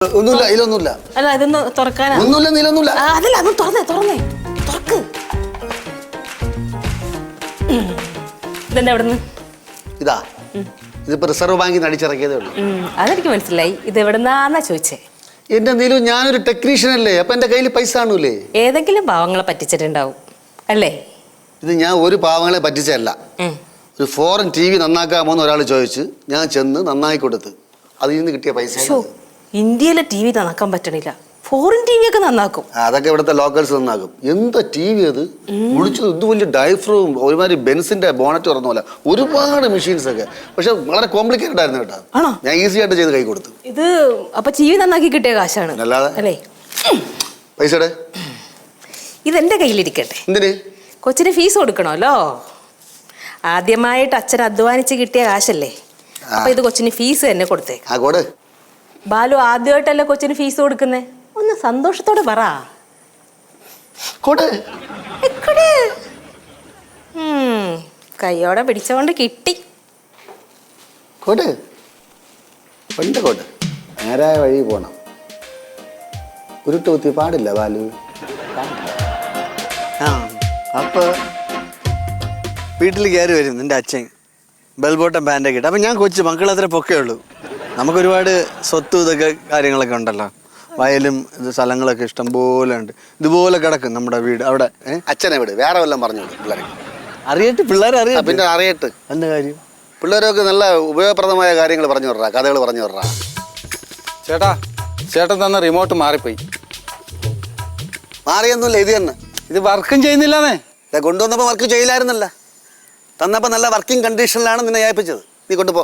ഒന്നുമില്ല ഇതൊന്നുമില്ല അല്ല ഇതൊന്ന് തുറക്കാനാ? ഒന്നുമില്ല നീലൊന്നുമില്ല ആ, അതല്ല അതും തുറന്നേ തുറന്നേ. തുറക്ക്. ഉം. ഇതെന്താ ഇതാ. ഇതിപ്പോ റിസർവ് ബാങ്കിൽ നിന്ന് അടിച്ചിറക്കിയതേ ഉള്ളൂ. അതെനിക്ക് മനസ്സിലായി. ഇത് എവിടുന്നാന്നാ ചോദിച്ചേ? എന്റെ നീലു ഞാനൊരു ടെക്നീഷ്യൻ അല്ലേ അപ്പൊ എന്റെ കയ്യിൽ പൈസ കാണൂലേ? ഏതെങ്കിലും പാവങ്ങളെ പറ്റിച്ചിട്ടുണ്ടാവും അല്ലേ? ഇത് ഞാൻ ഒരു പാവങ്ങളെ പറ്റിച്ചല്ല ഉം. ഒരു ഫോറിൻ ടി വി നന്നാക്കാമോ എന്ന് ഒരാൾ ചോദിച്ചു ഞാൻ ചെന്ന് നന്നാക്കി കൊടുത്ത് അതിൽ നിന്ന് കിട്ടിയ പൈസ ഇന്ത്യയിലെ ടി വി നന്നാക്കാൻ പറ്റണില്ല. ഫോറിൻ ടി വി ഒക്കെ നന്നാക്കും. അതൊക്കെ ഇവിടുത്തെ ലോക്കൽസ് നന്നാക്കും. എന്താ ടി വി അത്? വിളിച്ചത് ഇത് വലിയ ഡൈഫ്രവും ഒരുമാതിരി ബെൻസിന്റെ ബോണറ്റ് തുറന്ന പോലെ. ഒരുപാട് മെഷീൻസ് ഒക്കെ. പക്ഷെ വളരെ കോംപ്ലിക്കേറ്റഡ് ആയിരുന്നു കേട്ടോ. ആണോ? ഞാൻ ഈസി ആയിട്ട് ചെയ്ത് കൈ കൊടുത്തു ഇത് അപ്പൊ ടി വി നന്നാക്കി കിട്ടിയ കാശാണ്. അല്ലാതെ? അല്ലേ? ഇത് എന്റെ കയ്യിലിരിക്കട്ടെ. എന്തിന്? കൊച്ചിന് ഫീസ് കൊടുക്കണമല്ലോ. ആദ്യമായിട്ട് അച്ഛൻ അധ്വാനിച്ച് കിട്ടിയ കാശല്ലേ? അപ്പൊ ഇത് കൊച്ചിന് ഫീസ് തന്നെ കൊടുത്തേ ആ കോട്. ബാലു ആദ്യമായിട്ടല്ലേ കൊച്ചിന് ഫീസ് കൊടുക്കുന്നേ? ഒന്ന് സന്തോഷത്തോടെ പറ. കൈയോടെ കയ്യോടെ പിടിച്ചോണ്ട് കിട്ടി. പണ്ട് നേരായ വഴി പോണം. ഉരുട്ട് കുത്തി പാടില്ല ബാലു. ആ അപ്പൊ വീട്ടിൽ കയറി വരും നിന്റെ അച്ഛൻ. ബെൽബോട്ടം പാന്റൊക്കെ ഇട്ട്. അപ്പം ഞാൻ കൊച്ചു മക്കളത്ര പൊക്കേ ഉള്ളൂ. നമുക്ക് ഒരുപാട് സ്വത്തും ഇതൊക്കെ കാര്യങ്ങളൊക്കെ ഉണ്ടല്ലോ. വയലും ഇത് സ്ഥലങ്ങളൊക്കെ ഇഷ്ടം പോലെ ഉണ്ട്. ഇതുപോലെ കിടക്കും നമ്മുടെ വീട്. അവിടെ ഏ? അച്ഛനെ വിട്. വേറെ വല്ലതും പറഞ്ഞു വിട് പിള്ളേരെ. അറിയട്ടെ പിള്ളേരെ ആ, അറിയാം പിന്നെ അറിയട്ട്. എന്താ കാര്യം? പിള്ളേരൊക്കെ നല്ല ഉപയോഗപ്രദമായ കാര്യങ്ങൾ പറഞ്ഞു വിടറാ. കഥകൾ പറഞ്ഞു വിടറാ. ചേട്ടാ ചേട്ടൻ തന്ന റിമോട്ട് മാറിപ്പോയി. മാറിയൊന്നുമില്ല ഇത് തന്നെ. ഇത് വർക്കും ചെയ്യുന്നില്ലെന്നേ? ഇത് കൊണ്ടുവന്നപ്പോൾ വർക്ക് ചെയ്യില്ലായിരുന്നല്ല. തന്നപ്പോൾ നല്ല വർക്കിംഗ് കണ്ടീഷനിലാണ് നിന്നെ ഏൽപ്പിച്ചത്. നീ കൊണ്ടുപോ.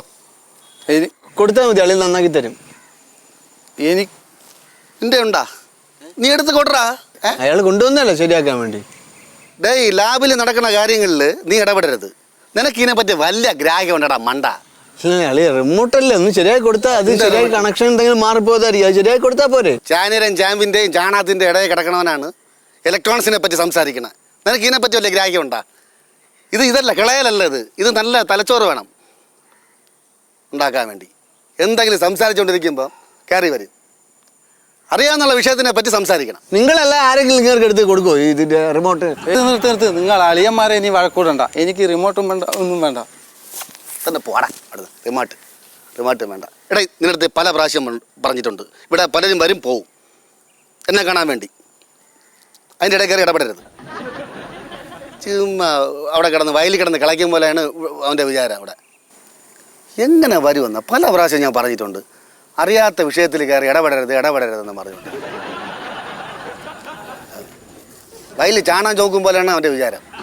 കൊടുത്താൽ മതി അളിയിൽ നന്നാക്കി തരും. എനിക്ക് നിന്റെ ഉണ്ടാ? നീ എടുത്ത് കൊടുറാ ഏ? അയാൾ കൊണ്ടുവന്നല്ലോ ശരിയാക്കാൻ വേണ്ടി. ഡേയ് ലാബിൽ നടക്കുന്ന കാര്യങ്ങളിൽ നീ ഇടപെടരുത്. നിനക്ക് ഇതിനെപ്പറ്റി വലിയ ഗ്രാഹ്യം ഉണ്ടടാ മണ്ട. അളി റിമോട്ടല്ലേ ഒന്ന് ശരിയാക്കി കൊടുത്താൽ അത് ശരിയായി കണക്ഷൻ എന്തെങ്കിലും മാറിപ്പോയതായിരിക്കും. അത് ശരിയായി കൊടുത്താൽ പോരെ. ചാനരൻ ചാമ്പിന്റെയും ചാണാത്തിന്റെ ഇടയിൽ കിടക്കണവനാണ് ഇലക്ട്രോണിക്സിനെ പറ്റി സംസാരിക്കണം. നിനക്ക് ഇതിനെപ്പറ്റി വലിയ ഗ്രാഹ്യം ഉണ്ടാ? ഇത് ഇതല്ല കിളയലല്ല ഇത്. ഇത് നല്ല തലച്ചോറ് വേണം. ഉണ്ടാക്കാൻ വേണ്ടി. എന്തെങ്കിലും സംസാരിച്ചുകൊണ്ടിരിക്കുമ്പോൾ കയറി വരും. അറിയാവുന്ന വിഷയത്തിനെ പറ്റി സംസാരിക്കണം. നിങ്ങളല്ല ആരെങ്കിലും നിങ്ങൾക്ക് എടുത്ത് കൊടുക്കുമോ ഇതിന്റെ റിമോട്ട് നിർത്തി നിർത്ത്. നിങ്ങൾ അളിയന്മാരെ ഇനി വഴക്കൂടണ്ട. എനിക്ക് റിമോട്ടും വേണ്ട ഒന്നും വേണ്ട. തന്നെ പോടാ അടുത്ത്. റിമോട്ട് റിമോട്ടും വേണ്ട. എടാ നിന്നടുത്ത് പല പ്രാവശ്യം പറഞ്ഞിട്ടുണ്ട്. ഇവിടെ പലരും വരും പോവും. എന്നെ കാണാൻ വേണ്ടി. അതിന്റെ ഇടയിൽ കയറി ഇടപെടരുത്. ചുമ്മാ അവിടെ കിടന്ന് വയലിൽ കിടന്ന് കളിക്കും പോലെയാണ് അവന്റെ വിചാരം അവിടെ. എങ്ങനെ വരുമെന്ന് പല പ്രാവശ്യം ഞാൻ പറഞ്ഞിട്ടുണ്ട്. അറിയാത്ത വിഷയത്തിൽ കയറി ഇടപെടരുത് ഇടപെടരുതെന്ന് പറഞ്ഞിട്ടുണ്ട്. വയലിൽ ചാണാൻ ചോക്കും പോലെയാണ് അവന്റെ വിചാരം.